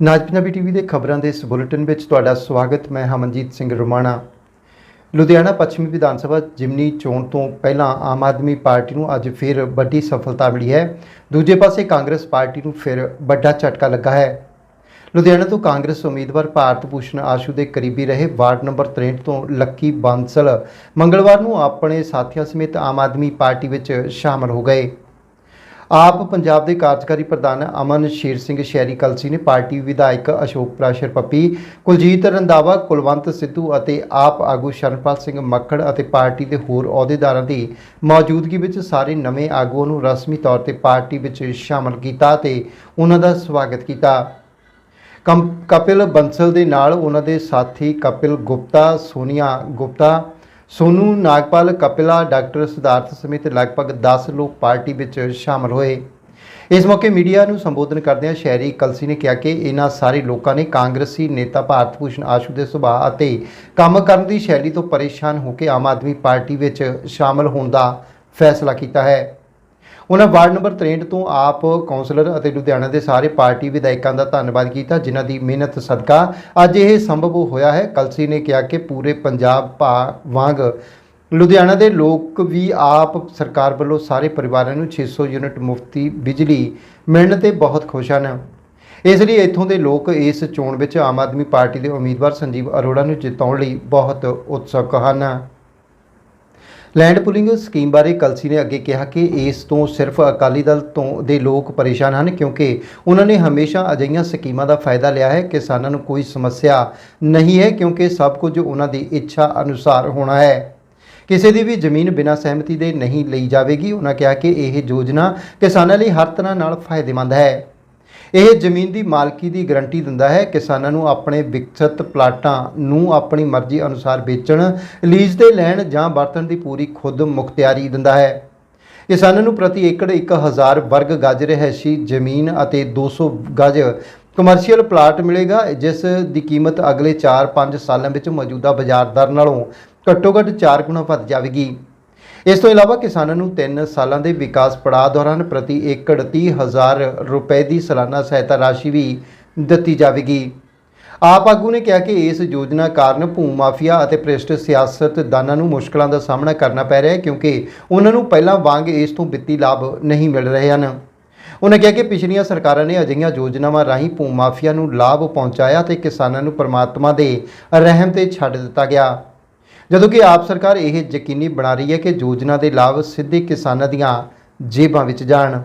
ਨਾਜ Punjabi TV ਦੇ ਖਬਰਾਂ ਦੇ ਇਸ ਬੁਲੇਟਿਨ ਵਿੱਚ ਤੁਹਾਡਾ ਸਵਾਗਤ। ਮੈਂ ਹਮਨਜੀਤ ਸਿੰਘ ਰੋਮਾਣਾ। ਲੁਧਿਆਣਾ ਪੱਛਮੀ ਵਿਧਾਨ ਸਭਾ ਜਿਮਨੀ ਚੋਣ ਤੋਂ ਪਹਿਲਾਂ ਆਮ ਆਦਮੀ ਪਾਰਟੀ ਨੂੰ ਅੱਜ ਫਿਰ ਵੱਡੀ ਸਫਲਤਾ ਮਿਲੀ ਹੈ। ਦੂਜੇ ਪਾਸੇ ਕਾਂਗਰਸ ਪਾਰਟੀ ਨੂੰ ਫਿਰ ਵੱਡਾ ਝਟਕਾ ਲੱਗਾ ਹੈ। ਲੁਧਿਆਣਾ ਤੋਂ ਕਾਂਗਰਸ ਉਮੀਦਵਾਰ ਭਾਰਤ ਭੂਸ਼ਣ ਆਸ਼ੂ ਦੇ ਕਰੀਬੀ ਰਹੇ ਵਾਰਡ ਨੰਬਰ 63 ਤੋਂ ਲੱਕੀ ਬਾਂਸਲ ਮੰਗਲਵਾਰ ਨੂੰ ਆਪਣੇ ਸਾਥੀਆਂ ਸਮੇਤ ਆਮ ਆਦਮੀ ਪਾਰਟੀ ਵਿੱਚ ਸ਼ਾਮਲ ਹੋ ਗਏ। ਆਪ ਪੰਜਾਬ ਦੇ ਕਾਰਜਕਾਰੀ ਪ੍ਰਧਾਨ ਅਮਨ ਸ਼ੇਰ ਸਿੰਘ ਸ਼ਹਿਰੀ ਕਲਸੀ ਨੇ ਪਾਰਟੀ ਵਿਧਾਇਕ ਅਸ਼ੋਕ ਪ੍ਰਾਸ਼ਰ ਪੱਪੀ, ਕੁਲਜੀਤ ਰੰਦਾਵਾ ਕੁਲਵੰਤ ਸਿੱਧੂ ਅਤੇ ਆਪ ਆਗੂ ਸ਼ਰਨਪਾਲ ਸਿੰਘ ਮੱਕੜ ਅਤੇ ਪਾਰਟੀ ਦੇ ਹੋਰ ਅਹੁਦੇਦਾਰਾਂ ਦੀ ਮੌਜੂਦਗੀ ਵਿੱਚ ਸਾਰੇ ਨਵੇਂ ਆਗੂਆਂ ਨੂੰ ਰਸਮੀ ਤੌਰ ਤੇ ਪਾਰਟੀ ਵਿੱਚ ਸ਼ਾਮਲ ਕੀਤਾ ਤੇ ਉਹਨਾਂ ਦਾ ਸਵਾਗਤ ਕੀਤਾ। ਕਮ, ਕਪਿਲ ਬੰਸਲ ਦੇ ਨਾਲ ਉਹਨਾਂ ਦੇ ਸਾਥੀ ਕਪਿਲ ਗੁਪਤਾ, ਸੋਨੀਆ ਗੁਪਤਾ ਸੋਨੂ, ਨਾਗਪਾਲ, ਕਪਿਲਾ, ਡਾਕਟਰ ਸਿਧਾਰਥ ਸਮੇਤ ਲਗਭਗ 10 ਲੋਕ ਪਾਰਟੀ ਵਿੱਚ ਸ਼ਾਮਲ ਹੋਏ। ਇਸ ਮੌਕੇ ਮੀਡੀਆ ਨੂੰ ਸੰਬੋਧਨ ਕਰਦਿਆਂ ਸ਼ਹਿਰੀ ਕਲਸੀ ਨੇ ਕਿਹਾ ਕਿ ਇਹਨਾਂ ਸਾਰੇ ਲੋਕਾਂ ਨੇ ਕਾਂਗਰਸੀ ਨੇਤਾ ਭਾਰਤ ਭੂਸ਼ਣ ਆਸ਼ੂ ਦੇ ਸੁਭਾਅ ਅਤੇ ਕੰਮ ਕਰਨ ਦੀ ਸ਼ੈਲੀ ਤੋਂ ਪਰੇਸ਼ਾਨ ਹੋ ਕੇ ਆਮ ਆਦਮੀ ਪਾਰਟੀ ਵਿੱਚ ਸ਼ਾਮਲ ਹੋਣ ਦਾ ਫੈਸਲਾ ਕੀਤਾ ਹੈ। ਉਹਨਾਂ ਵਾਰਡ ਨੰਬਰ 63 ਤੋਂ ਆਪ ਕੌਂਸਲਰ ਅਤੇ ਲੁਧਿਆਣਾ ਦੇ ਸਾਰੇ ਪਾਰਟੀ ਵਿਧਾਇਕਾਂ ਦਾ ਧੰਨਵਾਦ ਕੀਤਾ, ਜਿਨ੍ਹਾਂ ਦੀ ਮਿਹਨਤ, ਸਦਕਾ ਅੱਜ ਇਹ ਸੰਭਵ ਹੋਇਆ ਹੈ। ਕਲਸੀ ਨੇ ਕਿਹਾ ਕਿ ਪੂਰੇ ਪੰਜਾਬ ਭਾ ਵਾਂਗ ਲੁਧਿਆਣਾ ਦੇ ਲੋਕ ਵੀ ਆਪ ਸਰਕਾਰ ਵੱਲੋਂ ਸਾਰੇ ਪਰਿਵਾਰਾਂ ਨੂੰ 600 ਯੂਨਿਟ ਮੁਫਤੀ ਬਿਜਲੀ ਮਿਲਣ ਤੇ ਬਹੁਤ ਖੁਸ਼ ਹਨ। ਇਸ ਲਈ ਇੱਥੋਂ ਦੇ ਲੋਕ ਇਸ ਚੋਣ ਵਿੱਚ ਆਮ ਆਦਮੀ ਪਾਰਟੀ ਦੇ ਉਮੀਦਵਾਰ ਸੰਜੀਵ ਅਰੋੜਾ ਨੂੰ ਜਿਤਾਉਣ ਲਈ ਬਹੁਤ ਉਤਸੁਕ ਹਨ। ਲੈਂਡ ਪੁਲਿੰਗ ਸਕੀਮ ਬਾਰੇ ਕਲਸੀ ਨੇ ਅੱਗੇ ਕਿਹਾ ਕਿ ਇਸ ਤੋਂ ਸਿਰਫ ਅਕਾਲੀ ਦਲ ਤੋਂ ਦੇ ਲੋਕ ਪਰੇਸ਼ਾਨ ਹਨ ਕਿਉਂਕਿ ਉਹਨਾਂ ਨੇ ਹਮੇਸ਼ਾ ਅਜਿਹੀਆਂ ਸਕੀਮਾਂ ਦਾ ਫਾਇਦਾ ਲਿਆ ਹੈ। ਕਿਸਾਨਾਂ ਨੂੰ ਕੋਈ ਸਮੱਸਿਆ ਨਹੀਂ ਹੈ ਕਿਉਂਕਿ ਸਭ ਕੁਝ ਉਹਨਾਂ ਦੀ ਇੱਛਾ ਅਨੁਸਾਰ ਹੋਣਾ ਹੈ। ਕਿਸੇ ਦੀ ਵੀ ਜ਼ਮੀਨ ਬਿਨਾਂ ਸਹਿਮਤੀ ਦੇ ਨਹੀਂ ਲਈ ਜਾਵੇਗੀ। ਉਹਨਾਂ ਕਿਹਾ ਕਿ ਇਹ ਯੋਜਨਾ ਕਿਸਾਨਾਂ ਲਈ ਹਰ ਤਰ੍ਹਾਂ ਨਾਲ ਫਾਇਦੇਮੰਦ ਹੈ। ਇਹ ਜ਼ਮੀਨ ਦੀ ਮਾਲਕੀ ਦੀ ਗਾਰੰਟੀ ਦਿੰਦਾ ਹੈ। ਕਿਸਾਨਾਂ ਨੂੰ ਆਪਣੇ ਵਿਕਸਤ ਪਲਾਟਾਂ ਨੂੰ ਆਪਣੀ ਮਰਜ਼ੀ ਅਨੁਸਾਰ ਵੇਚਣ, ਲੀਜ਼ ਤੇ ਲੈਣ ਜਾਂ ਵਰਤਣ ਦੀ ਪੂਰੀ ਖੁਦ ਮੁਖਤਿਆਰੀ ਦਿੰਦਾ ਹੈ। ਕਿਸਾਨਾਂ ਨੂੰ ਪ੍ਰਤੀ ਏਕੜ 1000 ਵਰਗ ਗਜ ਰਹਿਸ਼ੀ ਜ਼ਮੀਨ ਅਤੇ 200 ਗਜ ਕਮਰਸ਼ੀਅਲ ਪਲਾਟ ਮਿਲੇਗਾ, ਜਿਸ ਦੀ ਕੀਮਤ ਅਗਲੇ 4-5 ਸਾਲਾਂ ਵਿੱਚ ਮੌਜੂਦਾ ਬਾਜ਼ਾਰ ਦਰ ਨਾਲੋਂ ਘੱਟੋ ਘੱਟ 4 ਗੁਣਾ ਵੱਧ ਜਾਵੇਗੀ। ਇਸ ਤੋਂ ਇਲਾਵਾ ਕਿਸਾਨਾਂ ਨੂੰ 3 ਸਾਲਾਂ ਦੇ ਵਿਕਾਸ ਪੜਾਅ ਦੌਰਾਨ ਪ੍ਰਤੀ ਏਕੜ 30000 ਰੁਪਏ ਦੀ ਸਾਲਾਨਾ ਸਹਾਇਤਾ ਰਾਸ਼ੀ ਵੀ ਦਿੱਤੀ ਜਾਵੇਗੀ। ਆਪ ਆਗੂ ਨੇ ਕਿਹਾ ਕਿ ਇਸ ਯੋਜਨਾ ਕਾਰਨ ਭੂ ਮਾਫੀਆ ਅਤੇ ਭ੍ਰਿਸ਼ਟ ਸਿਆਸਤਦਾਨਾਂ ਨੂੰ ਮੁਸ਼ਕਲਾਂ ਦਾ ਸਾਹਮਣਾ ਕਰਨਾ ਪੈ ਰਿਹਾ ਹੈ ਕਿਉਂਕਿ ਉਹਨਾਂ ਨੂੰ ਪਹਿਲਾਂ ਵਾਂਗ ਇਸ ਤੋਂ ਵਿੱਤੀ ਲਾਭ ਨਹੀਂ ਮਿਲ ਰਹੇ ਹਨ। ਉਹਨਾਂ ਕਿਹਾ ਕਿ ਪਿਛਲੀਆਂ ਸਰਕਾਰਾਂ ਨੇ ਅਜਿਹੀਆਂ ਯੋਜਨਾਵਾਂ ਰਾਹੀਂ ਭੂ ਮਾਫੀਆ ਨੂੰ ਲਾਭ ਪਹੁੰਚਾਇਆ ਤੇ ਕਿਸਾਨਾਂ ਨੂੰ ਪਰਮਾਤਮਾ ਦੇ ਰਹਿਮ ਤੇ ਛੱਡ ਦਿੱਤਾ ਗਿਆ। ਜਦੋਂ ਕਿ ਆਪ ਸਰਕਾਰ ਇਹ ਯਕੀਨੀ ਬਣਾ ਰਹੀ ਹੈ ਕਿ ਯੋਜਨਾ ਦੇ ਲਾਭ ਸਿੱਧੇ ਕਿਸਾਨਾਂ ਦੀਆਂ ਜੇਬਾਂ ਵਿੱਚ ਜਾਣ।